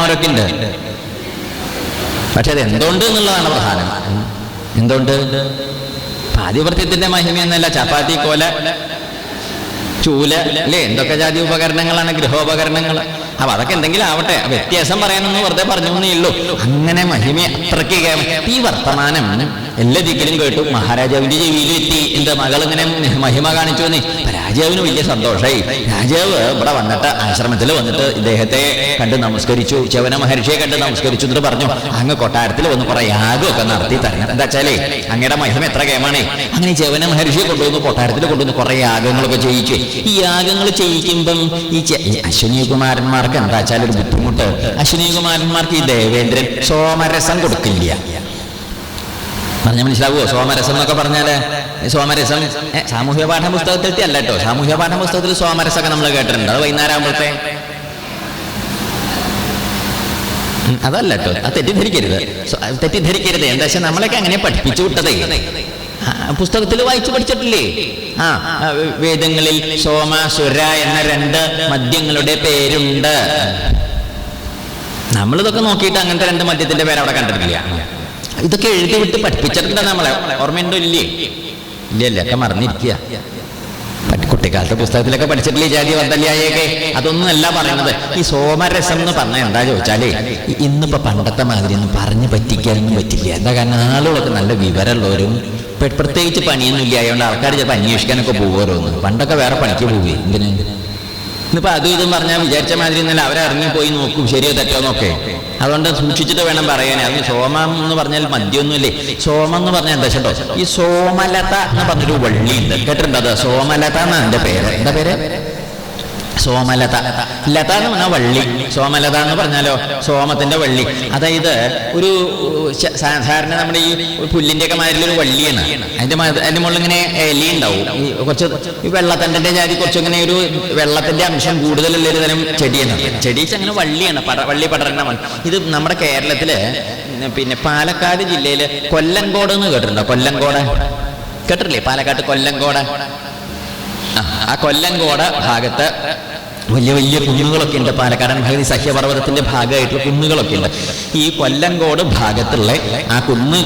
മാറ്റുന്നവരൊക്കെ ഉണ്ട് പക്ഷെ അത് എന്തുകൊണ്ട് എന്നുള്ളതാണ് പ്രധാനം. എന്തുകൊണ്ട്? ആധിപത്യത്തിന്റെ മഹിമ എന്നല്ല ചപ്പാത്തി കോല ചൂല അല്ലേ? എന്തൊക്കെ ജാതി ഉപകരണങ്ങളാണ്? ഗൃഹോപകരണങ്ങൾ അപ്പൊ അതൊക്കെ എന്തെങ്കിലും ആവട്ടെ. വ്യത്യാസം പറയാനൊന്നും വെറുതെ പറഞ്ഞു ഉള്ളൂ. അങ്ങനെ മഹിമ അത്രയ്ക്ക് ഈ വർത്തമാനം എല്ലാ ദിക്കിലും കേട്ടു. മഹാരാജാവിന്റെ ചെവിയിലും എത്തി എന്റെ മകൾ ഇങ്ങനെ മഹിമ കാണിച്ചു എന്ന് രാജാവിന് വലിയ സന്തോഷമായി രാജാവ് ഇവിടെ വന്നിട്ട് ആശ്രമത്തിൽ വന്നിട്ട് ഇദ്ദേഹത്തെ കണ്ട് നമസ്കരിച്ചു. ചവന മഹർഷിയെ കണ്ട് നമസ്കരിച്ചു എന്നിട്ട് പറഞ്ഞു അങ്ങ് കൊട്ടാരത്തിൽ വന്ന് കുറെ യാഗമൊക്കെ നടത്തി തരണം. എന്താ വെച്ചാലേ അങ്ങയുടെ മഹിമ എത്ര കേമാണേ. അങ്ങനെ ചവന മഹർഷിയെ കൊണ്ടുവന്ന് കൊട്ടാരത്തിൽ കൊണ്ടുവന്ന് കുറെ യാഗങ്ങളൊക്കെ ചെയ്യിച്ചു. ഈ യാഗങ്ങൾ ചെയ്യിക്കുമ്പം ഈ അശ്വനി അശ്വിനി കുമാരന്മാർക്ക് എന്താ വെച്ചാൽ ഒരു ബുദ്ധിമുട്ട്. അശ്വിനി കുമാരന്മാർക്ക് ഈ ദേവേന്ദ്രൻ സോമരസം കൊടുക്കില്ല. പറഞ്ഞ മനസ്സിലാവുമോ സോമരസം എന്നൊക്കെ പറഞ്ഞാൽ സോമരസം സാമൂഹ്യ സാമൂഹ്യ പാഠപുസ്തകത്തിൽ അല്ല കേട്ടോ സാമൂഹ്യ സോമരസം സോമരസമൊക്കെ നമ്മൾ കേട്ടിട്ടുണ്ട്? അത് വൈകുന്നേരം ആകുമ്പോഴത്തെ അതല്ല കേട്ടോ അത് തെറ്റിദ്ധരിക്കരുത്. തെറ്റിദ്ധരിക്കരുത്. എന്താ വെച്ചാൽ നമ്മളൊക്കെ അങ്ങനെ പഠിപ്പിച്ചു വിട്ടതേ. പുസ്തകത്തിൽ വായിച്ചു പഠിച്ചിട്ടില്ലേ? ആ വേദങ്ങളിൽ സോമ സുര എന്ന രണ്ട് മദ്യങ്ങളുടെ പേരുണ്ട്. നമ്മളിതൊക്കെ നോക്കിയിട്ട് അങ്ങനത്തെ രണ്ട് മദ്യത്തിന്റെ പേര് അവിടെ കണ്ടിട്ടില്ല. ഇതൊക്കെ എഴുതി വിട്ട് പഠിപ്പിച്ചിട്ടുണ്ട് നമ്മളെ. ഓർമ്മയുണ്ടോ ഇല്ലേ? ഇല്ല ഇല്ല ഒക്കെ മറന്നിരിക്കുക. കുട്ടിക്കാലത്തെ പുസ്തകത്തിലൊക്കെ പഠിച്ചിട്ടില്ലേ ജാതി വന്തല്യായൊക്കെ അതൊന്നും അല്ല പറയുന്നത്. ഈ സോമരസം എന്ന് പറഞ്ഞാൽ എന്താ ചോദിച്ചാലേ ഇന്നിപ്പോ പണ്ടത്തെ മാതിരി ഒന്നും പറഞ്ഞു പറ്റിക്കാനൊന്നും പറ്റില്ല. എന്താ കാരണം? ആളുകളൊക്കെ നല്ല വിവരമുള്ളവരും പ്രത്യേകിച്ച് പണിയൊന്നും ഇല്ല അതുകൊണ്ട് ആൾക്കാർ ചിലപ്പോൾ അന്വേഷിക്കാനൊക്കെ പോകുമോരോന്ന് പണ്ടൊക്കെ വേറെ പണിക്ക് പോവുകയെ എന്തിന്? ഇന്നിപ്പോൾ അതും ഇതും പറഞ്ഞാൽ വിചാരിച്ച മാതിരി ഇന്നലെ അവരെ ഇറങ്ങി പോയി നോക്കും. ശരിയോ തെറ്റോ എന്നൊക്കെ. അതുകൊണ്ട് സൂക്ഷിച്ചിട്ട് വേണം പറയാൻ അത് സോമം എന്ന് പറഞ്ഞാൽ മദ്യമൊന്നുമില്ലേ? സോമം എന്ന് പറഞ്ഞാൽ എന്താ ചേട്ടോ? ഈ സോമലത എന്ന് പറഞ്ഞൊരു വള്ളിയുണ്ട് കേട്ടിട്ടുണ്ടോ സോമലത എന്നാണ് എന്റെ പേര്? എന്താ പേര്? സോമലത. ലത എന്ന് പറഞ്ഞാൽ വള്ളി. സോമലത എന്ന് പറഞ്ഞാലോ? സോമത്തിന്റെ വള്ളി. അതായത് ഒരു സാധാരണ നമ്മുടെ ഈ പുല്ലിന്റെ ഒക്കെ മാതിരി ഒരു വള്ളിയാണ്. അതിന്റെ അതിന്റെ മുകളിൽ ഇങ്ങനെ എലി ഉണ്ടാവും. കുറച്ച് ഈ വെള്ളത്തണ്ടിന്റെ ജാതി കുറച്ച് ഇങ്ങനെ ഒരു വെള്ളത്തിന്റെ അംശം കൂടുതലുള്ള ഒരു തരം ചെടിയാണ്. ചെടി അങ്ങനെ വള്ളിയാണ്. വള്ളി പടരണമാണ് ഇത് നമ്മുടെ കേരളത്തിൽ പിന്നെ പാലക്കാട് ജില്ലയിൽ കൊല്ലങ്കോട് എന്ന് കേട്ടിട്ടുണ്ടോ? കൊല്ലങ്കോട് കേട്ടിട്ടില്ലേ? പാലക്കാട് കൊല്ലങ്കോട് ആ, കൊല്ലങ്കോട് ഭാഗത്ത് വലിയ വലിയ കുന്നുകളൊക്കെ ഉണ്ട്. പാലക്കാടൻ ഭഗതി സഹ്യപർവതത്തിന്റെ ഭാഗമായിട്ടുള്ള കുന്നുകളൊക്കെ ഉണ്ട്. ഈ കൊല്ലങ്കോട് ഭാഗത്തുള്ള ആ കുന്ന്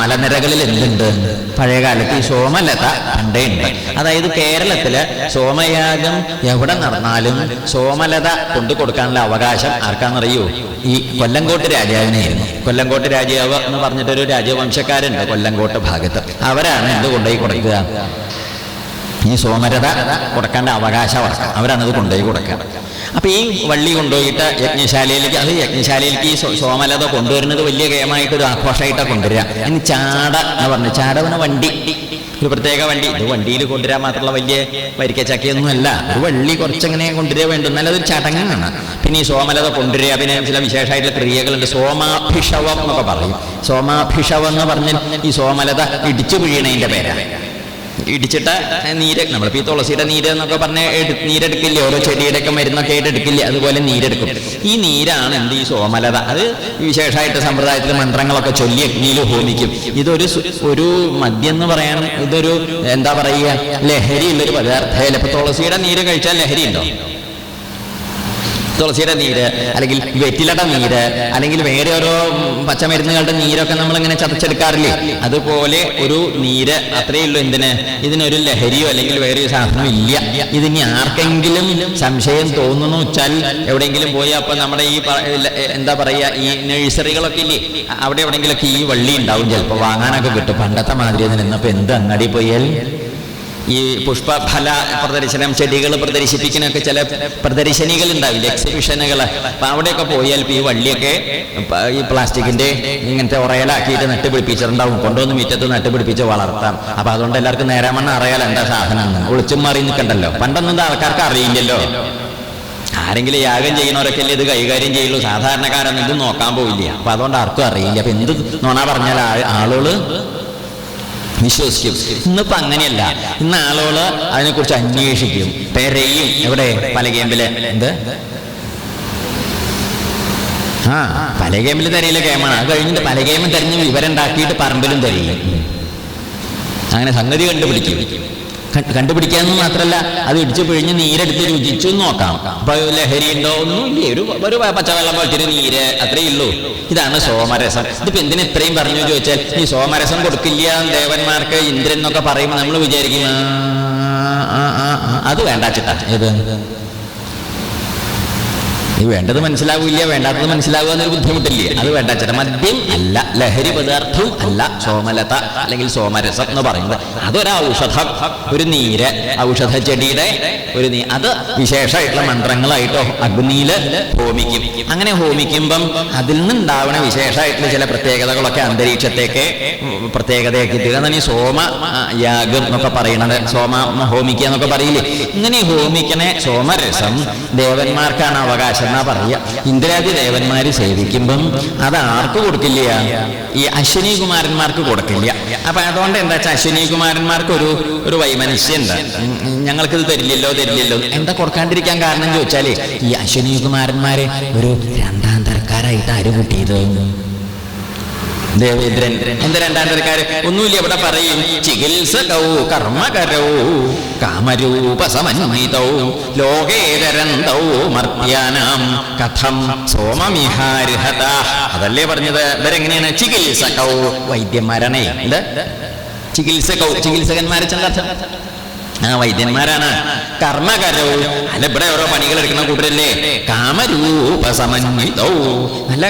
മലനിരകളിൽ എന്തുണ്ട്? പഴയകാലത്ത് ഈ സോമലത പണ്ടേ ഉണ്ട്. അതായത് കേരളത്തിൽ സോമയാഗം എവിടെ നടന്നാലും സോമലത കൊണ്ടു കൊടുക്കാനുള്ള അവകാശം ആർക്കാണെന്നറിയോ? ഈ കൊല്ലങ്കോട്ട് രാജാവിനെയായിരുന്നു കൊല്ലങ്കോട്ട് രാജാവ് എന്ന് പറഞ്ഞിട്ടൊരു രാജവംശക്കാരുണ്ട് കൊല്ലങ്കോട്ട് ഭാഗത്ത്. അവരാണ് എന്ത് കൊണ്ടുപോയി കൊടുക്കുക? ഈ സോമരത കൊടുക്കേണ്ട അവകാശം അവർക്ക് അവരാണത് കൊണ്ടുപോയി കൊടുക്കുക. അപ്പോൾ ഈ വള്ളി കൊണ്ടുപോയിട്ട് യജ്ഞശാലയിലേക്ക് അത് യജ്ഞശാലയിലേക്ക് ഈ സോമലത കൊണ്ടുവരുന്നത് വലിയ ഗെയിമായിട്ട് ഒരു ആഘോഷമായിട്ടാണ് കൊണ്ടുവരിക. ഇനി ചാട എന്ന് പറഞ്ഞു ചാടവന വണ്ടി. ഒരു പ്രത്യേക വണ്ടി. ഇത് വണ്ടിയിൽ കൊണ്ടുവരാൻ മാത്രമുള്ള വലിയ വരിക്ക ചക്കയൊന്നും അല്ല ഒരു വള്ളി കുറച്ചങ്ങനെ കൊണ്ടുവരിക വേണ്ട എന്നാൽ ചടങ്ങാണ്. പിന്നെ ഈ സോമലത കൊണ്ടുവരിക. പിന്നെ ചില വിശേഷമായിട്ടുള്ള ക്രിയകളുണ്ട്. സോമാഭിഷവം എന്നൊക്കെ പറയും. സോമാഭിഷവം എന്ന് പറഞ്ഞാൽ ഈ സോമലത ഇടിച്ചു പിഴിയണതിന്റെ പേരാണ്. ഇടിച്ചിട്ട് നീര് നമ്മളിപ്പോൾ ഈ തുളസിയുടെ നീര് എന്നൊക്കെ പറഞ്ഞ് എടു- നീരെടുക്കില്ലേ? ഓരോ ചെടിയുടെ ഒക്കെ മരുന്നൊക്കെ ആയിട്ട് എടുക്കില്ലേ? അതുപോലെ നീരെടുക്കും. ഈ നീരാണ് എന്ത്? ഈ സോമലത. അത് വിശേഷമായിട്ട് സമ്പ്രദായത്തിൽ മന്ത്രങ്ങളൊക്കെ ചൊല്ലി അഗ്നിയിൽ ഹോമിക്കും ഇതൊരു ഒരു മദ്യം എന്ന് പറയാൻ ഇതൊരു എന്താ പറയുക? ലഹരി ഉള്ളൊരു പദാർത്ഥമല്ല ഇപ്പൊ തുളസിയുടെ നീര് കഴിച്ചാൽ ലഹരി ഉണ്ടോ തുളസിയുടെ നീര് അല്ലെങ്കിൽ വെറ്റിലയുടെ നീര് അല്ലെങ്കിൽ വേറെ ഓരോ പച്ചമരുന്നുകളുടെ നീരൊക്കെ നമ്മൾ ഇങ്ങനെ ചതച്ചെടുക്കാറില്ലേ? അതുപോലെ ഒരു നീര് അത്രയേ ഉള്ളൂ എന്തിന്? ഇതിനൊരു ലഹരിയോ അല്ലെങ്കിൽ വേറെ ഒരു സാധനമോ ഇല്ല. ഇതിനി ആർക്കെങ്കിലും സംശയം തോന്നുന്നു വെച്ചാൽ എവിടെയെങ്കിലും പോയി അപ്പൊ നമ്മുടെ ഈ എന്താ പറയാ ഈ നഴ്സറികളൊക്കെ ഇല്ലേ? അവിടെ എവിടെയെങ്കിലൊക്കെ ഈ വള്ളി ഉണ്ടാവും. ചിലപ്പോൾ വാങ്ങാനൊക്കെ കിട്ടും. പണ്ടത്തെ മാതിരി അതിന് ഇന്നിപ്പോ എന്ത് അങ്ങാടി പോയാൽ ഈ പുഷ്പഫല പ്രദർശനം ചെടികൾ പ്രദർശിപ്പിക്കുന്നൊക്കെ ചില പ്രദർശനികൾ ഉണ്ടാവില്ല? എക്സിബിഷനുകൾ അപ്പൊ അവിടെയൊക്കെ പോയാൽ ഈ വള്ളിയൊക്കെ ഈ പ്ലാസ്റ്റിക്കിന്റെ ഇങ്ങനത്തെ ഉറയലാക്കിയിട്ട് നട്ട് പിടിപ്പിച്ചിട്ടുണ്ടാവും. കൊണ്ടുവന്ന് മുറ്റത്ത് നട്ട് പിടിപ്പിച്ച് വളർത്താം. അപ്പൊ അതുകൊണ്ട് എല്ലാവർക്കും നേരാമണ്ണം അറിയാലോ എന്താ സാധനം. ഒളിച്ചും മാറി നിൽക്കണ്ടല്ലോ. പണ്ടൊന്നും ആൾക്കാർക്ക് അറിയില്ലല്ലോ. ആരെങ്കിലും യാഗം ചെയ്യുന്നവരൊക്കെ അല്ലേ ഇത് കൈകാര്യം ചെയ്യുള്ളൂ. സാധാരണക്കാരൊന്നും ഇത് നോക്കാൻ പോവില്ല. അപ്പൊ അതുകൊണ്ട് ആർക്കും അറിയില്ല. അപ്പൊ എന്ത് നോണാ പറഞ്ഞാൽ ആ- ആളുകൾ വിശ്വസിക്കും. ഇന്നിപ്പോ അങ്ങനെയല്ല. ഇന്ന് ആളുകൾ അതിനെക്കുറിച്ച് അന്വേഷിക്കും. പെരയും എവിടെ? പല പലകേമ്പിൽ എന്ത്? ആ പലകേമ്പിൽ തരയിലെ ഗെയിമാണ്. അത് കഴിഞ്ഞിട്ട് പലകേമും തെരഞ്ഞ് വിവരം ഉണ്ടാക്കിയിട്ട് പറമ്പിലും തരയില്ല അങ്ങനെ സംഗതി കണ്ടുപിടിക്കും. കണ്ടുപിടിക്കാന്ന് മാത്രല്ല അത് ഇടിച്ചു പിഴിഞ്ഞ് നീരെടുത്ത് രുചിച്ചു നോക്കാം. അപ്പൊ ലഹരി ഉണ്ടോ ഒന്നുമില്ല? ഒരു ഒരു പച്ചവെള്ളം പോലത്തെ നീര് അത്രയേ ഉള്ളൂ. ഇതാണ് സോമരസം. ഇതിപ്പോ എന്തിനു ഇത്രയും പറഞ്ഞു ചോദിച്ചാൽ ഈ സോമരസം കൊടുക്കില്ല ദേവന്മാർക്ക് ഇന്ദ്രൻ എന്നൊക്കെ പറയുമ്പോൾ നമ്മൾ വിചാരിക്കും അത് വേണ്ട ചിട്ട വേണ്ടത് മനസ്സിലാവില്ല വേണ്ടാത്തത് മനസ്സിലാവുക എന്നൊരു ബുദ്ധിമുട്ടില്ലേ? അത് വേണ്ട ചേട്ടാ മദ്യം അല്ല ലഹരി പദാർത്ഥം അല്ല സോമലത അല്ലെങ്കിൽ സോമരസം എന്ന് പറയുന്നത്. അതൊരു ഔഷധം ഒരു നീര് ഔഷധ ചെടിയുടെ ഒരു നീ അത് വിശേഷമായിട്ടുള്ള മന്ത്രങ്ങളായിട്ടോ അഗ്നിയിൽ ഹോമിക്കും. അങ്ങനെ ഹോമിക്കുമ്പം അതിൽ നിന്നുണ്ടാവണ വിശേഷമായിട്ടുള്ള ചില പ്രത്യേകതകളൊക്കെ അന്തരീക്ഷത്തേക്ക് പ്രത്യേകതയാക്കി ഈ സോമ യാഗം എന്നൊക്കെ പറയണത്. സോമ ഹോമിക്കുക എന്നൊക്കെ പറയില്ലേ? ഇങ്ങനെ ഹോമിക്കണ സോമരസം. ദേവന്മാർക്കാണ് അവകാശം. എന്നാ പറയുക ഇന്ദ്രാദി ദേവന്മാർ സേവിക്കുമ്പം അത് ആർക്ക് കൊടുക്കില്ല? ഈ അശ്വിനി കുമാരന്മാർക്ക് കൊടുക്കില്ല. അപ്പൊ അതുകൊണ്ട് എന്താ വെച്ചാൽ അശ്വിനി കുമാരന്മാർക്ക് ഒരു ഒരു വൈമനസ്യുണ്ട് ഞങ്ങൾക്കിത് തരില്ലല്ലോ തരില്ലല്ലോ. എന്താ കൊടുക്കാണ്ടിരിക്കാൻ കാരണം ചോദിച്ചാൽ ഈ അശ്വിനി കുമാരന്മാരെ ഒരു രണ്ടാം തരക്കാരായിട്ട് ആര് കൂട്ടിയത്? ദേവേന്ദ്രൻ. എന്താ തരക്കാര് ഒന്നുമില്ല ഇവിടെ പറയും ചികിത്സകൗ കർമ്മകരൗ കാമരൂപസമന്വിതൗ ലോകേതരന്തൗ മർത്യാനാം കഥം സോമമിഹാർഹത അതല്ലേ പറഞ്ഞത്? ഇവരെങ്ങനെയാണ്? ചികിത്സകൗ വൈദ്യന്മാരാണേ എന്താ? ചികിത്സകൗ ചികിത്സകന്മാരെ ചെന്തർത്ഥം ആ വൈദ്യന്മാരാണ്. കർമ്മകരോ അല്ല ഇവിടെ ഓരോ പണികൾ എടുക്കുന്ന കൂട്ടരല്ലേ? കാമരൂപ സമന്വിതൗ നല്ല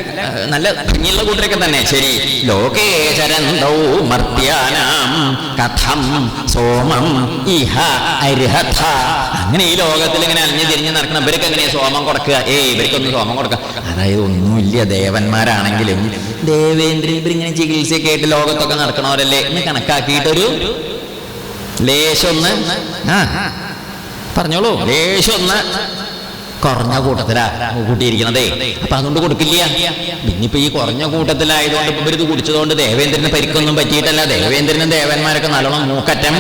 നല്ല ഭംഗിയുള്ള കൂട്ടരൊക്കെ തന്നെ. ശരി. ലോകേശരന്തോ മർത്യാനാം കഥം സോമം ഇഹ അർഹത അങ്ങനെ ഈ ലോകത്തിൽ ഇങ്ങനെ അലിഞ്ഞു തിരിഞ്ഞ് നടക്കണം ഇവർക്ക് എങ്ങനെയാ സോമം കൊടുക്കുക? ഏ ഇവർക്കൊന്നും സോമം കൊടുക്കുക. അതായത് ഒന്നുമില്ല ദേവന്മാരാണെങ്കിലും. ദേവേന്ദ്രൻ ഇവരിങ്ങനെ ചികിത്സയൊക്കെ ആയിട്ട് ലോകത്തൊക്കെ നടക്കണവരല്ലേ? എന്ന് കണക്കാക്കിയിട്ടൊരു ലേശൊന്ന് ആ പറഞ്ഞോളൂ. ലേശൊന്ന് കുറഞ്ഞ കൂട്ടത്തിലാ കൂട്ടിയിരിക്കണതേ. അപ്പൊ അതുകൊണ്ട് കൊടുക്കില്ല. ഇനിയിപ്പൊ ഈ കുറഞ്ഞ കൂട്ടത്തിലായതുകൊണ്ട് ഇപ്പൊ ഇത് കുടിച്ചതുകൊണ്ട് ദേവേന്ദ്രന് പരിക്കൊന്നും പറ്റിയിട്ടല്ല. ദേവേന്ദ്രനും ദേവന്മാരൊക്കെ നല്ലോണം മൂക്കറ്റം.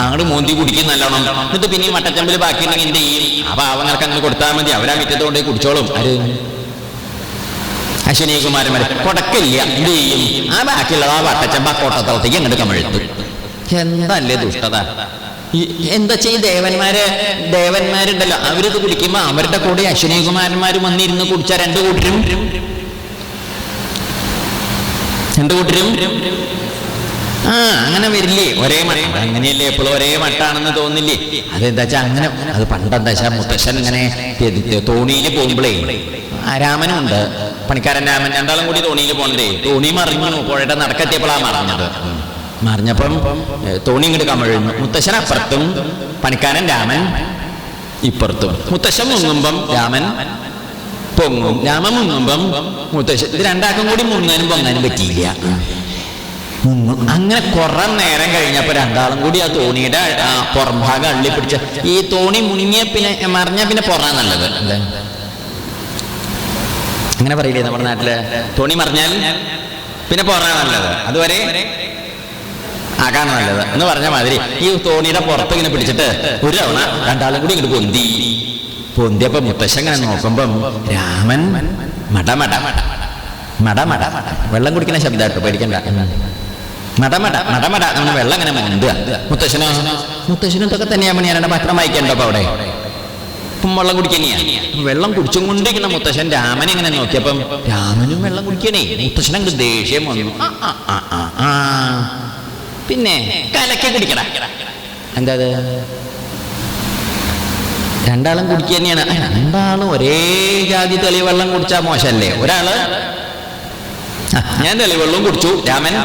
അങ്ങോട്ട് മോന്തി കുടിക്കും നല്ലോണം. എന്നിട്ട് പിന്നെ ഈ മട്ടച്ചമ്പിൽ ബാക്കിയുണ്ടെങ്കിൽ എന്ത് ചെയ്യും? ആ പാവങ്ങൾക്ക് അങ്ങനെ കൊടുത്താൽ മതി. അവരാ മിറ്റത്തോണ്ട് കുടിച്ചോളും. ആര്? അശ്വിനി കുമാരന്മാര് കൊടക്കില്ല എന്ത് ചെയ്യും ആ ബാക്കിയുള്ളത് ആ വട്ടച്ചമ്പ ബക്കോട്ടത്തോളത്തേക്ക് അങ്ങോട്ട് കമഴ്ത്തു. എന്തല്ലേ ദുഷ്ടത? എന്താ ചെയ്യ ദേവന്മാരെ? ദേവന്മാരുണ്ടല്ലോ അവരിത് കുടിക്കുമ്പോ അവരുടെ കൂടെ അശ്വിനി കുമാരന്മാരും വന്നിരുന്ന് കുടിച്ച രണ്ടു കൂട്ടരും? രണ്ടു കൂട്ടരും? ആ അങ്ങനെ വരില്ലേ? ഒരേ മട്ട അങ്ങനെയല്ലേ എപ്പോഴും ഒരേ മട്ടാണെന്ന് തോന്നില്ലേ? അതെന്താ അങ്ങനെ അത് പണ്ടെന്താ വെച്ചാ മുത്തശ്ശൻ ഇങ്ങനെ തോണിയിൽ പോകുമ്പോഴേ ആ രാമനും ഉണ്ട് പണിക്കാരൻ രാമൻ രണ്ടാളും കൂടി തോണിയിൽ പോണതേ. തോണി മറിഞ്ഞു. പുഴയുടെ നടക്കെത്തിയപ്പോഴാ മറിഞ്ഞത്. മറിഞ്ഞപ്പം തോണി ഇങ്ങോട്ട് കമഴുന്നു. മുത്തശ്ശൻ അപ്പുറത്തും പണിക്കാരൻ രാമൻ ഇപ്പുറത്തും. മുത്തശ്ശൻ മുങ്ങുമ്പം രാമൻ പൊങ്ങും. രാമൻ മുങ്ങുമ്പം മുത്തശ്ശൻ. ഇത് രണ്ടാക്കും കൂടി മുങ്ങാനും പൊങ്ങാനും പറ്റിയില്ല. അങ്ങനെ കുറെ നേരം കഴിഞ്ഞപ്പോ രണ്ടാളും കൂടി ആ തോണിയുടെ ആ പുറം ഭാഗം അള്ളി പിടിച്ച ഈ തോണി മുങ്ങിയ പിന്നെ മറിഞ്ഞ പിന്നെ പുറം നല്ലത് അല്ലേ അങ്ങനെ പറയില്ലേ നമ്മുടെ നാട്ടിൽ? തുണി മറിഞ്ഞാൽ പിന്നെ പുറം നല്ലത്. അതുവരെ ആകാൻ നല്ലത്. എന്ന് പറഞ്ഞ മാതിരി ഈ തോണിയുടെ പുറത്ത് ഇങ്ങനെ പിടിച്ചിട്ട് ഒരു തവണ രണ്ടാളും കൂടി ഇങ്ങോട്ട് പൊന്തി. പൊന്തിയപ്പോ മുത്തശ്ശൻ ഇങ്ങനെ നോക്കുമ്പം രാമൻ മടമട മടമട വെള്ളം കുടിക്കുന്ന ശബ്ദമായിട്ട് പേടിക്കണ്ട. മടമട മടമട നമ്മൾ വെള്ളം ഇങ്ങനെ മുന്തുക. മുത്തശ്ശനോ മുത്തശ്ശനും ഇതൊക്കെ തന്നെയാണ് ഞാൻ പത്രം വായിക്കണ്ടോ അപ്പൊ അവിടെ? ഇപ്പം വെള്ളം കുടിക്കണിയാ വെള്ളം കുടിച്ചും കൊണ്ടിരിക്കണം മുത്തശ്ശൻ രാമൻ ഇങ്ങനെ നോക്കിയപ്പം രാമനും വെള്ളം കുടിക്കണേ. മുത്തശ്ശൻ അങ്ങ് ദേഷ്യം വന്നു. പിന്നെ കലക്കി കുടിക്കട. എന്താ രണ്ടാളും കുടിക്കുക തന്നെയാണ്. രണ്ടാളും ഒരേ ജാതി തെളി വെള്ളം കുടിച്ചാൽ മോശമല്ലേ ഒരാൾ ഞാൻ തെളിവെള്ളം കുടിച്ചു. രാമൻ?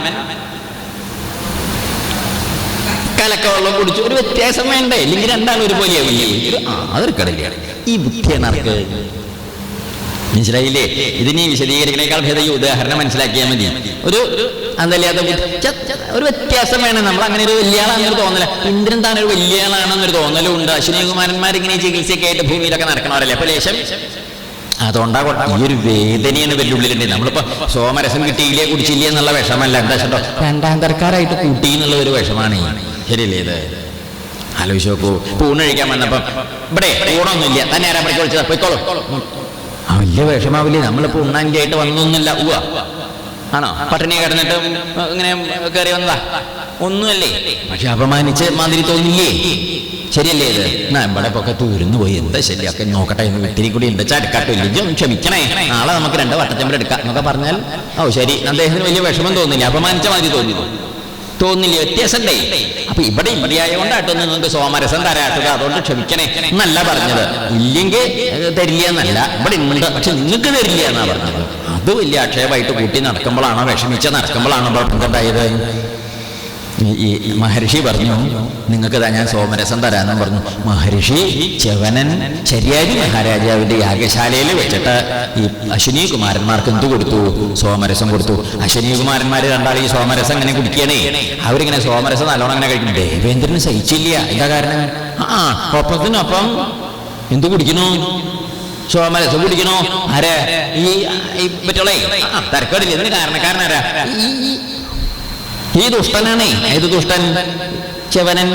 കലക്ക വെള്ളം കുടിച്ചു ഒരു വ്യത്യാസം വേണ്ടേ? ഇല്ലെങ്കിൽ രണ്ടാളും ഒരുപോലെ ആവില്ലേ ഒരു അതൊരുക്കടില്ല ഈ ബുദ്ധിയാണ് ആർക്ക് മനസ്സിലായില്ലേ? ഇതിനി വിശദീകരിക്കണേക്കാൾ ഭേദം ഈ ഉദാഹരണം മനസ്സിലാക്കിയാൽ മതി. ഒരു ച- ഒരു വ്യത്യാസം വേണം. നമ്മൾ അങ്ങനെ ഒരു വലിയ ആളാണെന്നൊരു തോന്നല. ഇന്ദ്രൻ താൻ ഒരു വലിയ ആളാണെന്നൊരു തോന്നലും ഉണ്ട് അശ്വിനി കുമാരന്മാർ ഇങ്ങനെ ചികിത്സയൊക്കെ ആയിട്ട് ഭൂമിയിലൊക്കെ നടക്കണവരല്ലേ? അപ്പൊ ലേശം അതുകൊണ്ടാകട്ടെ ഈ ഒരു വേദനയാണ് വെല്ലുള്ളിലുണ്ട് നമ്മളിപ്പോ സോമരസം കിട്ടിയില്ലേ കുടിച്ചില്ലേ എന്നുള്ള വിഷമല്ല എന്താ രണ്ടാം തരക്കാരായിട്ട് കൂട്ടി എന്നുള്ള ഒരു വിഷമാണ്. ശരിയല്ലേ ഇത് ആലോചിച്ച് നോക്കൂ. ഇപ്പൊ കഴിക്കാൻ വന്നപ്പം ഇവിടെ ഊണൊന്നുമില്ല. തന്നെ ആരാ പഠിച്ചു വിളിച്ചത്? പോയിക്കോളൂ. ആ വലിയ വിഷമാവില്ലേ? നമ്മളിപ്പോ ആയിട്ട് വന്നൊന്നുമില്ല. ഉവ ആണോ? പട്ടിണി കിടന്നിട്ട് ഇങ്ങനെ കയറി വന്നതാ. ഒന്നുമല്ലേ? പക്ഷെ അപമാനിച്ച് മാതിരി തോന്നില്ലേ? ശരിയല്ലേ ഇത്? എന്നാ ഇവിടെ ഒക്കെ തൂരുന്നു പോയി. എന്താ ശരിയാക്കി നോക്കട്ടെ. എന്ന് ഇത്തിരി കൂടി ഉണ്ട്. ചടക്കാട്ടില്ല ക്ഷമിക്കണേ. നാളെ നമുക്ക് രണ്ട് വട്ടച്ചമ്പൽ എടുക്കാം എന്നൊക്കെ പറഞ്ഞാൽ ഓ ശരി. അദ്ദേഹത്തിന് വലിയ വിഷമം തോന്നില്ല. അപമാനിച്ച മാതിരി തോന്നി തോന്നില്ല? വ്യത്യാസണ്ടേ അപ്പൊ ഇവിടെ ഇവിടെ ആയതുകൊണ്ടാട്ടോ നിങ്ങൾക്ക് സോമരസം തരാട്ടുക അതുകൊണ്ട് ക്ഷമിക്കണേ. എന്നല്ല പറഞ്ഞത്. ഇല്ലെങ്കിൽ തരില്ല എന്നല്ല. ഇവിടെ ഉണ്ട്. പക്ഷെ നിങ്ങൾക്ക് തരില്ല എന്നാ പറഞ്ഞത്. അത് വലിയ അക്ഷയമായിട്ട് കൂട്ടി നടക്കുമ്പോഴാണോ? വിഷമിച്ച നടക്കുമ്പോഴാണോ ഉണ്ടായത് ഈ മഹർഷി പറഞ്ഞു നിങ്ങൾക്ക് താ ഞാൻ സോമരസം തരാമെന്നും പറഞ്ഞു. മഹർഷി ചെവനൻ ശരിയാരി മഹാരാജാവിന്റെ യാഗശാലയിൽ വെച്ചിട്ട് ഈ അശ്വിനി കുമാരന്മാർക്ക് എന്ത് കൊടുത്തു? സോമരസം കൊടുത്തു. അശ്വിനി കുമാരന്മാർ രണ്ടാൾ ഈ സോമരസം ഇങ്ങനെ കുടിക്കണേ. അവരിങ്ങനെ സോമരസം നല്ലോണം അങ്ങനെ കഴിക്കും ദേവേന്ദ്രന് സഹിച്ചില്ല. എന്താ കാരണം? ആ ഒപ്പത്തിനൊപ്പം എന്ത് കുടിക്കുന്നു സോമരസം കുടിക്കണോ. ആരെ? ഈ പറ്റോളേ തരക്കേടില്ല ഇതിന് കാരണക്കാരനാരാ? ഈ ഈ ദുഷ്ടനാണ്. ഏത് ദുഷ്ടൻ? ചവനൻ.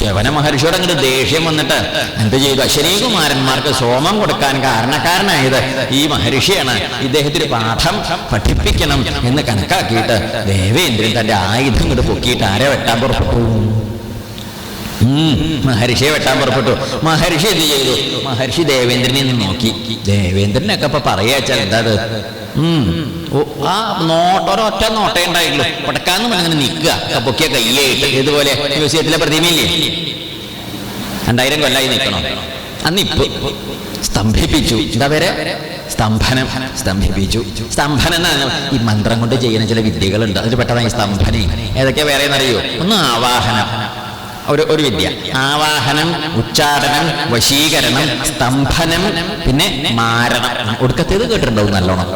ചവന മഹർഷിയോട് അങ്ങോട്ട് ദേഷ്യം വന്നിട്ട് എന്ത് ചെയ്തു? അശ്വനീകുമാരന്മാർക്ക് സോമം കൊടുക്കാൻ കാരണക്കാരനായത് ഈ മഹർഷിയാണ്. ഇദ്ദേഹത്തിന് പാഠം പഠിപ്പിക്കണം എന്ന് കണക്കാക്കിയിട്ട് ദേവേന്ദ്രൻ തന്റെ ആയുധം ഇങ്ങോട്ട് പൊക്കിയിട്ട് ആരെ വെട്ടാൻ പുറപ്പെട്ടു. മഹർഷിയെ വെട്ടാൻ പുറപ്പെട്ടു. മഹർഷി എന്ത് ചെയ്തു? മഹർഷി ദേവേന്ദ്രനെ നോക്കി. ദേവേന്ദ്രനൊക്കെ ഇപ്പൊ പറയാച്ചാൽ എന്താ അത് ആ നോട്ടൊരൊറ്റ നോട്ടേ ഉണ്ടായിട്ടുള്ളൂ. പടക്കാന്ന് അങ്ങനെ നിൽക്കുക. പൊക്കിയ കയ്യായിട്ട് ഇതുപോലെ മ്യൂസിയത്തിലെ പ്രതിമയില്ലേ? രണ്ടായിരം കൊല്ലായി നിൽക്കണം? അന്ന് ഇപ്പൊ സ്തംഭിപ്പിച്ചു. എന്താ പേര്? സ്തംഭനം. സ്തംഭിപ്പിച്ചു. സ്തംഭനം എന്നാണ്. ഈ മന്ത്രം കൊണ്ട് ചെയ്യുന്ന ചില വിദ്യകളുണ്ട്. അതിൽ പെട്ടതാണ് ഈ സ്തംഭനം. ഏതൊക്കെയാ വേറെ എന്നറിയോ ഒന്ന് ആവാഹനം. ഒരു ഒരു വിദ്യ. ആവാഹനം ഉച്ചാരണം വശീകരണം സ്തംഭനം പിന്നെ മാരണം. ഒടുക്കത്തേത് കേട്ടിട്ടുണ്ടാവും നല്ലോണം.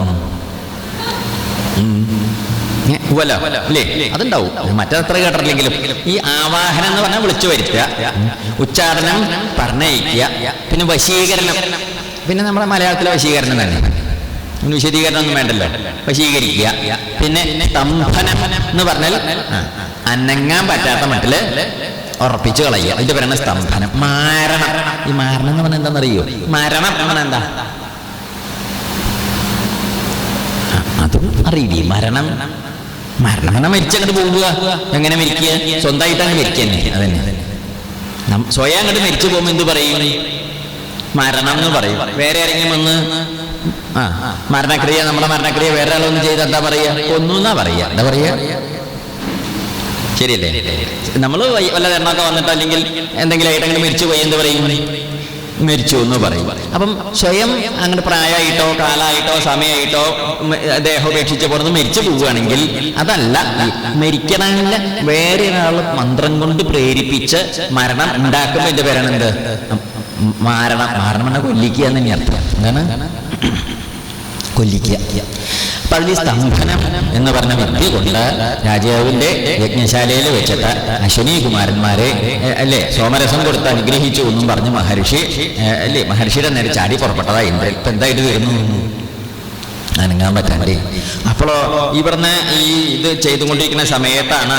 അതുണ്ടാവും. മറ്റത്ര കേട്ടിട്ടില്ലെങ്കിലും. ഈ ആവാഹനം എന്ന് പറഞ്ഞാൽ വിളിച്ചു വരുത്തുക. ഉച്ചാരണം പറഞ്ഞയക്കുക. പിന്നെ വശീകരണം. പിന്നെ നമ്മുടെ മലയാളത്തിലെ വശീകരണം തന്നെ. വിശദീകരണം ഒന്നും വേണ്ടല്ലോ. വശീകരിക്കുക. പിന്നെ സ്തംഭനം എന്ന് പറഞ്ഞാൽ അനങ്ങാൻ പറ്റാത്ത മട്ടിൽ ഉറപ്പിച്ചു കളയുക അതിന്റെ പേരാണ് സ്തംഭനം? മാരണം. ഈ മാരണം എന്ന് പറഞ്ഞാൽ എന്താണെന്നറിയോ? മരണം. എന്ന് പറഞ്ഞാൽ എന്താ അതും അറിയില്ലേ? മരണം. മരണം എന്നാ മരിച്ചങ്ങോട്ട് പോവുക. എങ്ങനെ മരിക്കുക? സ്വന്തമായിട്ടാണ് മരിക്കുക തന്നെ. അതന്നെ. സ്വയം അങ്ങോട്ട് മരിച്ചു പോകുമ്പോൾ എന്ത് പറയും? മരണം എന്ന് പറയും. വേറെ ആരെങ്കിലും വന്ന് ആ മരണക്രിയ നമ്മുടെ മരണക്രിയ വേറെ ആളൊന്നും ചെയ്ത് എന്താ പറയുക ഒന്നും എന്നാ പറയുക എന്താ പറയാ? ശരിയല്ലേ? നമ്മൾ വല്ല എണ്ണൊക്കെ വന്നിട്ട് അല്ലെങ്കിൽ എന്തെങ്കിലും ആയിട്ടെങ്കിലും മരിച്ചു പോയി എന്ത് പറയും? മരിച്ചു എന്ന് പറയും. അപ്പം സ്വയം അങ്ങനെ പ്രായമായിട്ടോ കാലമായിട്ടോ സമയമായിട്ടോ ദേഹം ഉപേക്ഷിച്ച് പുറത്ത് മരിച്ചു പോവുകയാണെങ്കിൽ അതല്ല. മരിക്കണമെന്നില്ല വേറെ ഒരാൾ മന്ത്രം കൊണ്ട് പ്രേരിപ്പിച്ച് മരണം ഉണ്ടാക്കുമ്പോൾ എന്റെ പേരാണ് എന്ത്? ഉം, മാരണം. മാരണം എന്ന കൊല്ലിക്കുക എന്ന് അർത്ഥം എന്താണ്? കൊല്ലിക്കുക. ഈ സ്തംഭനം എന്ന് പറഞ്ഞ വിദ്യ കൊണ്ട് രാജാവിന്റെ യജ്ഞശാലയിൽ വെച്ചിട്ട് അശ്വനി കുമാരന്മാരെ അല്ലെ സോമരസം കൊടുത്ത് അനുഗ്രഹിച്ചു എന്നും പറഞ്ഞ് മഹർഷി അല്ലെ മഹർഷിയുടെ നേരെ ചാടി പുറപ്പെട്ടതാ ഇന്ദ്രൻ ഇപ്പൊ എന്തായിട്ട് വരുന്നു അനങ്ങാൻ പറ്റാണ്ടേ. അപ്പോഴോ ഇവിടുന്ന് ഈ ഇത് ചെയ്തുകൊണ്ടിരിക്കുന്ന സമയത്താണ്